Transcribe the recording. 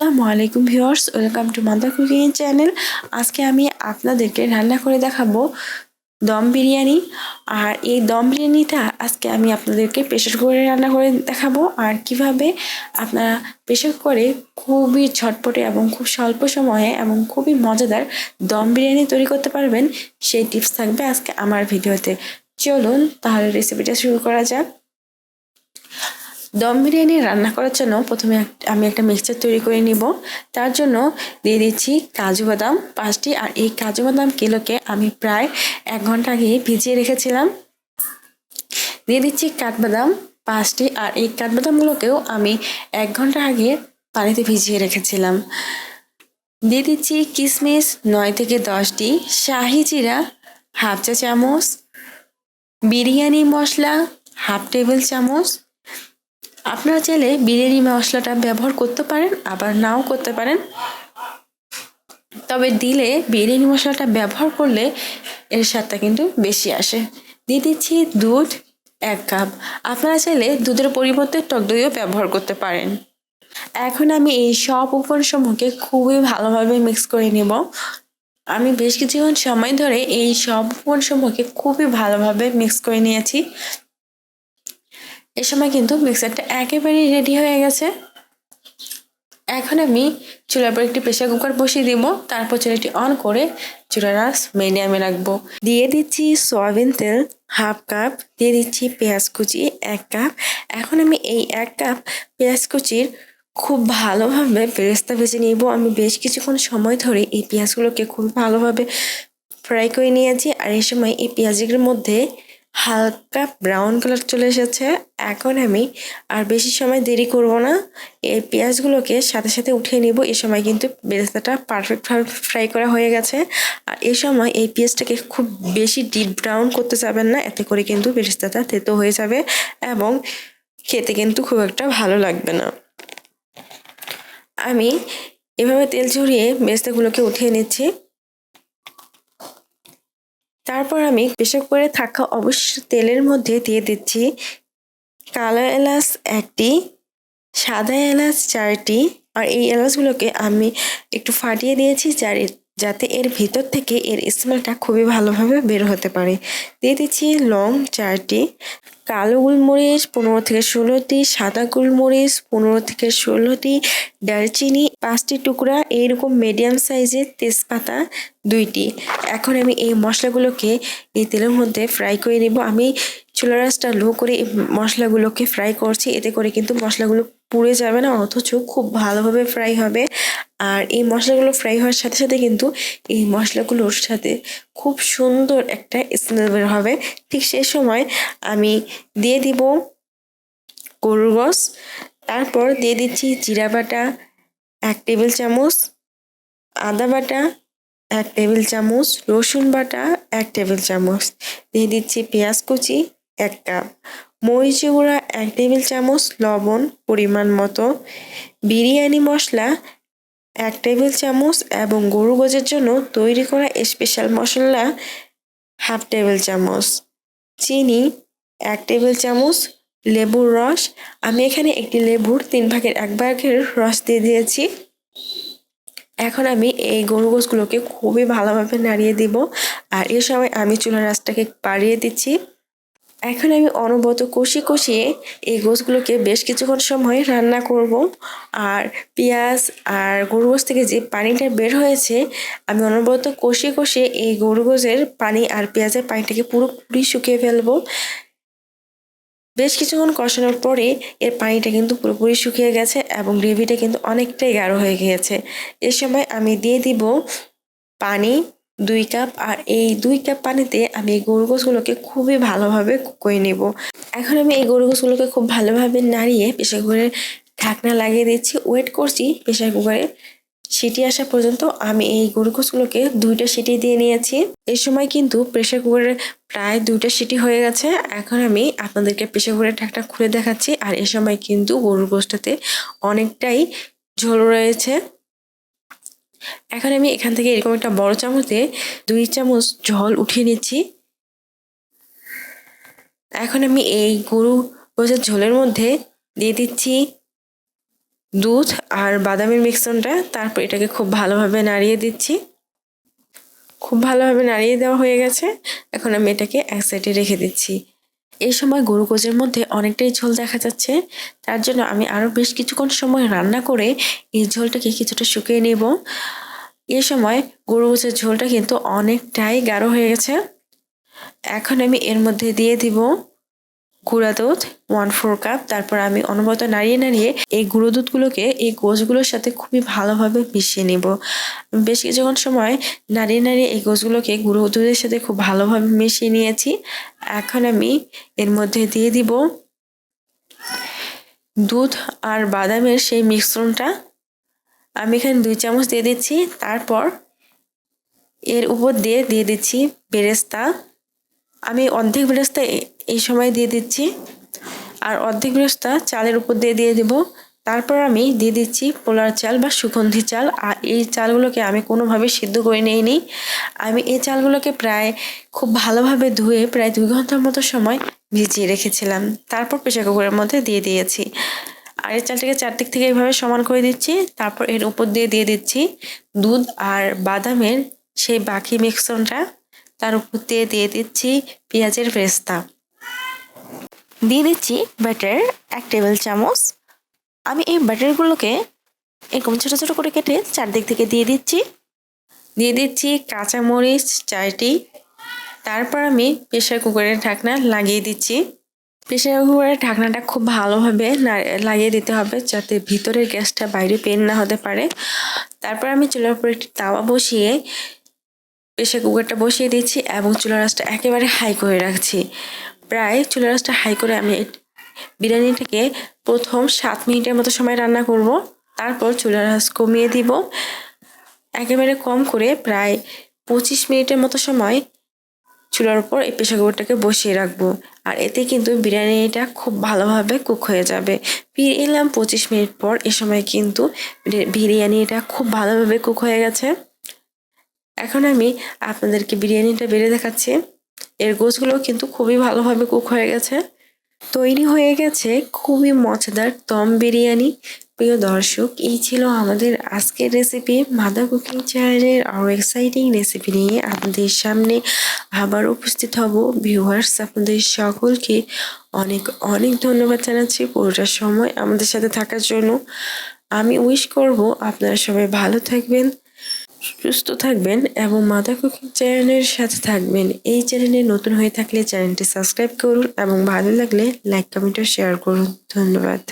আসসালামু আলাইকুম viewers, welcome to mother cooking channel. আজকে আমি আপনাদেরকে রান্না করে দেখাবো দম বিরিয়ানি। আর এই দম বিরিয়ানিটা আজকে আমি আপনাদেরকে প্রেশার কুকারে রান্না করে দেখাবো। আর কীভাবে আপনারা প্রেশার কুকারে খুবই ঝটপটে এবং খুব স্বল্প সময়ে এবং খুবই মজাদার দম বিরিয়ানি তৈরি করতে পারবেন, সেই টিপস থাকবে আজকে আমার ভিডিওতে। চলুন, তাহলে রেসিপিটা শুরু করা যাক। দম বিরিয়ানি রান্না করার জন্য প্রথমে আমি একটা মিক্সচার তৈরি করে নিব। তার জন্য দিয়ে দিচ্ছি কাজু বাদাম পাঁচটি আর এই কাজু বাদাম কিলোকে আমি প্রায় এক ঘণ্টা আগে ভিজিয়ে রেখেছিলাম। দিয়ে দিচ্ছি কাঠবাদাম পাঁচটি আর এই কাঠবাদামগুলোকেও আমি এক ঘণ্টা আগে পানিতে ভিজিয়ে রেখেছিলাম। দিয়ে দিচ্ছি কিশমিশ নয় থেকে দশটি শাহি জিরা, হাফ চা চামচ, বিরিয়ানি মশলা, হাফ টেবিল চামচ আপনারা চাইলে বিরিয়ানি মশলাটা ব্যবহার করতে পারেন, আবার নাও করতে পারেন। তবে দিলে বিরিয়ানি মশলাটা ব্যবহার করলে এর স্বাদটা কিন্তু বেশি আসে। দিয়ে দিচ্ছি দুধ, এক কাপ। আপনারা চাইলে দুধের পরিবর্তে টক দইও ব্যবহার করতে পারেন। এখন আমি এই সব উপকরণসমূহকে খুবই ভালোভাবে মিক্স করে নেব। আমি বেশ কিছুক্ষণ সময় ধরে এই সব উপকরণসমূহকে খুবই ভালোভাবে মিক্স করে নিয়েছি। এ সময় কিন্তু মিক্সারটা একেবারেই রেডি হয়ে গেছে। এখন আমি চুলার পর একটি প্রেশার কুকার বসিয়ে দিব, তারপর চুলাটি অন করে চুলার রাস মিডিয়ামে রাখব। দিয়ে দিচ্ছি সয়াবিন তেল হাফ কাপ দিয়ে দিচ্ছি পেঁয়াজ কুচি, এক কাপ এখন আমি এই এক কাপ পেঁয়াজ কুচির খুব ভালোভাবে বেরেস্তা ভেজে নিব। আমি বেশ কিছুক্ষণ সময় ধরে এই পেঁয়াজগুলোকে খুব ভালোভাবে ফ্রাই করে নিয়েছি। আর এই সময় এই পেঁয়াজগুলোর মধ্যে হালকা ব্রাউন কালার চলে এসেছে। এখন আমি আর বেশি সময় দেরি করব না। এই পেঁয়াজগুলোকে সাথে সাথে উঠিয়ে নিব। এই সময় কিন্তু বেরেস্তাটা পারফেক্টভাবে ফ্রাই করা হয়ে গেছে। আর এই সময় এই পেঁয়াজটাকে খুব বেশি ডিপ ব্রাউন করতে যাবেন না। এতে করে কিন্তু বেরেস্তাটা তেতো হয়ে যাবে এবং খেতে কিন্তু খুব একটা ভালো লাগবে না। আমি এভাবে তেল ঝরিয়ে বেরেস্তাগুলোকে উঠিয়ে নিচ্ছি। তারপর আমি প্রেশার করে থাকা অবশ্য তেলের মধ্যে দিয়ে দিচ্ছি কালো এলাচ একটি, সাদা এলাচ চারটি, আর এই এলাচগুলোকে আমি একটু ফাটিয়ে দিয়েছি যার যাতে এর ভিতর থেকে এর স্মেলটা খুবই ভালোভাবে বের হতে পারে। দিয়ে দিচ্ছি লং চারটি কালো গোলমরিচ, পনেরো থেকে ষোলোটি সাদা গোলমরিচ, পনেরো থেকে ষোলোটি দারচিনি, পাঁচটি টুকরা এইরকম মিডিয়াম সাইজের তেজপাতা, দুইটি। এখন আমি এই মশলাগুলোকে এই তেলের মধ্যে ফ্রাই করে নেব। আমি চুলা রাসটা লো করে মশলাগুলোকে ফ্রাই করছি। এতে করে কিন্তু মশলাগুলো পুড়ে যাবে না, অথচ খুব ভালোভাবে ফ্রাই হবে। আর এই মশলাগুলো ফ্রাই হওয়ার সাথে সাথে কিন্তু এই মশলাগুলোর সাথে খুব সুন্দর একটা স্মেল বের হবে। ঠিক সেই সময় আমি দিয়ে দিব গরুর গোস তারপর দিয়ে দিচ্ছি জিরা বাটা, এক টেবিল চামচ, আদা বাটা, এক টেবিল চামচ, রসুন বাটা, এক টেবিল চামচ। দিয়ে দিচ্ছি পেঁয়াজ কুচি, এক কাপ। মরিচ গুঁড়া এক টেবিল চামচ, লবণ পরিমাণ মতো, বিরিয়ানি মশলা এক টেবিল চামচ এবং গরু গোজের জন্য তৈরি করা স্পেশাল মশলা হাফ টেবিল চামচ, চিনি এক টেবিল চামচ, লেবুর রস। আমি এখানে একটি লেবুর তিন ভাগের এক ভাগের রস দিয়ে দিয়েছি। এখন আমি এই গরু গোসগুলোকে খুবই ভালোভাবে নাড়িয়ে দিব। আর এ সময় আমি চুলার রাসটাকে বাড়িয়ে দিচ্ছি। এখন আমি অনবরত কষি কষিয়ে এই গোসগুলোকে বেশ কিছুক্ষণ সময় রান্না করব। আর পেঁয়াজ আর গরু গোস থেকে যে পানিটা বের হয়েছে, আমি অনবরত কষিয়ে কষিয়ে এই গরু গোসের পানি আর পেঁয়াজের পানিটাকে পুরোপুরি শুকিয়ে ফেলব। বেশ কিছুক্ষণ কষানোর পরে এর পানিটা কিন্তু পুরোপুরি শুকিয়ে গেছে এবং গ্রেভিটা কিন্তু অনেকটাই গাঢ় হয়ে গিয়েছে। এ সময় আমি দিয়ে দিব পানি দুই কাপ, আর এই দুই কাপ পানিতে আমি এই গরু গোসগুলোকে খুবই ভালোভাবে করে নেব। এখন আমি এই গরু গোসগুলোকে খুব ভালোভাবে নাড়িয়ে প্রেশার কুকারের ঢাকনা লাগিয়ে দিচ্ছি। ওয়েট করছি প্রেশার কুকারে। সিটি আসা পর্যন্ত আমি এই গরু গোসগুলোকে দুইটা সিটি দিয়ে নিয়েছি। এই সময় কিন্তু প্রেশার কুকারে প্রায় দুইটা সিটি হয়ে গেছে। এখন আমি আপনাদেরকে প্রেশার কুকারের ঢাকটা খুলে দেখাচ্ছি। আর এই সময় কিন্তু গরুর গোসটাতে অনেকটাই ঝোল রয়েছে। এখন আমি এখান থেকে এরকম একটা বড় চামচে দুই চামচ জল উঠিয়ে নিচ্ছি। এখন আমি এই গরু গোছের ঝোলের মধ্যে দিয়ে দিচ্ছি দুধ আর বাদামের মিশ্রণটা। তারপর এটাকে খুব ভালোভাবে নাড়িয়ে দিচ্ছি। খুব ভালোভাবে নাড়িয়ে দেওয়া হয়ে গেছে। এখন আমি এটাকে এক সাইডে রেখে দিচ্ছি। এই সময় গরু কোচের মধ্যে অনেকটাই ঝোল দেখা যাচ্ছে। তার জন্য আমি আরও বেশ কিছুক্ষণ সময় রান্না করে এই ঝোলটাকে কিছুটা শুকিয়ে নেব। এ সময় গরু ঝোলটা কিন্তু অনেকটাই গাঢ় হয়ে গেছে। এখন আমি এর মধ্যে দিয়ে দিব গুঁড়া দুধ ওয়ান ফোর কাপ তারপর আমি অনবরত নাড়িয়ে নাড়িয়ে এই গুঁড়ো দুধগুলোকে এই গোছগুলোর সাথে খুবই ভালোভাবে মিশিয়ে নিব। বেশ কিছুক্ষণ সময় নাড়িয়ে নাড়িয়ে এই গোছগুলোকে গুঁড়ো দুধের সাথে খুব ভালোভাবে মিশিয়ে নিয়েছি। এখন আমি এর মধ্যে দিয়ে দিব দুধ আর বাদামের সেই মিশ্রণটা। আমি এখানে দুই চামচ দিয়ে দিচ্ছি, তারপর এর উপর দিয়ে দিয়ে দিচ্ছি বেরেস্তা। আমি অর্ধেক বেরেস্তা এই সময় দিয়ে দিচ্ছি। আর অর্ধেক বেরেস্তা চালের উপর দিয়ে দিয়ে দেব। তারপর আমি দিয়ে দিচ্ছি পোলার চাল বা সুগন্ধি চাল। আর এই চালগুলোকে আমি কোনোভাবে সিদ্ধ করে নিয়ে নিই। আমি এই চালগুলোকে প্রায় খুব ভালোভাবে ধুয়ে প্রায় দুই ঘণ্টার মতো সময় ভিজিয়ে রেখেছিলাম। তারপর প্রেশার কুকারের মধ্যে দিয়ে দিয়েছি। আর এই চালটাকে চারদিক থেকে এইভাবে সমান করে দিচ্ছি। তারপর এর উপর দিয়ে দিয়ে দিচ্ছি দুধ আর বাদামের সেই বাকি মিশ্রণটা। তার উপর দিয়ে দিয়ে দিচ্ছি পেঁয়াজের পেস্তা দিয়ে দিচ্ছি ব্যাটার এক টেবিল চামচ। আমি এই ব্যাটারগুলোকে এরকম ছোটো ছোটো করে কেটে চারদিক থেকে দিয়ে দিচ্ছি। দিয়ে দিচ্ছি কাঁচামরিচ, চারটি। তারপর আমি প্রেশার কুকারের ঢাকনা লাগিয়ে দিচ্ছি। প্রেশার কুকারের ঢাকনাটা খুব ভালোভাবে লাগিয়ে দিতে হবে যাতে ভিতরের গ্যাসটা বাইরে পেন না হতে পারে। তারপর আমি চুলার উপর একটি তাওয়া বসিয়ে প্রেশার কুকারটা বসিয়ে দিচ্ছি এবং চুলা রাসটা একেবারে হাই করে রাখছি। প্রায় চুলা রাসটা হাই করে আমি বিরিয়ানিটাকে প্রথম সাত মিনিটের মতো সময় রান্না করব। তারপর চুলা রাস কমিয়ে দিব। একেবারে কম করে প্রায় পঁচিশ মিনিটের মতো সময় চুলার উপর এই প্রেশার কুকারটাকে বসিয়ে রাখব। আর এতে কিন্তু বিরিয়ানিটা খুব ভালোভাবে কুক হয়ে যাবে। ফিরে এলাম পঁচিশ মিনিট পর, এ সময় কিন্তু বিরিয়ানিটা খুব ভালোভাবে কুক হয়ে গেছে। এখন আমি আপনাদেরকে বিরিয়ানিটা বেড়ে দেখাচ্ছি। এর গোছগুলো কিন্তু খুবই ভালোভাবে কুক হয়ে গেছে। তৈরি হয়ে গেছে খুবই মজাদার দম বিরিয়ানি। প্রিয় দর্শক, এই ছিল আমাদের আজকের রেসিপি মাদা কুকিং চ্যানেলের আরও এক্সাইটিং রেসিপি নিয়ে আপনাদের সামনে আবার উপস্থিত হব। ভিউয়ার্স আপনাদের সকলকে অনেক অনেক ধন্যবাদ জানাচ্ছি পুরোটা সময় আমাদের সাথে থাকার জন্য। আমি উইশ করব আপনারা সবাই ভালো থাকবেন। সুস্থ থাকবেন এবং মাদা কুকিং চ্যানেলের সাথে থাকবেন। এই চ্যানেলে নতুন হয়ে থাকলে চ্যানেলটি সাবস্ক্রাইব করুন এবং ভালো লাগলে লাইক, কমেন্ট ও শেয়ার করুন। ধন্যবাদ।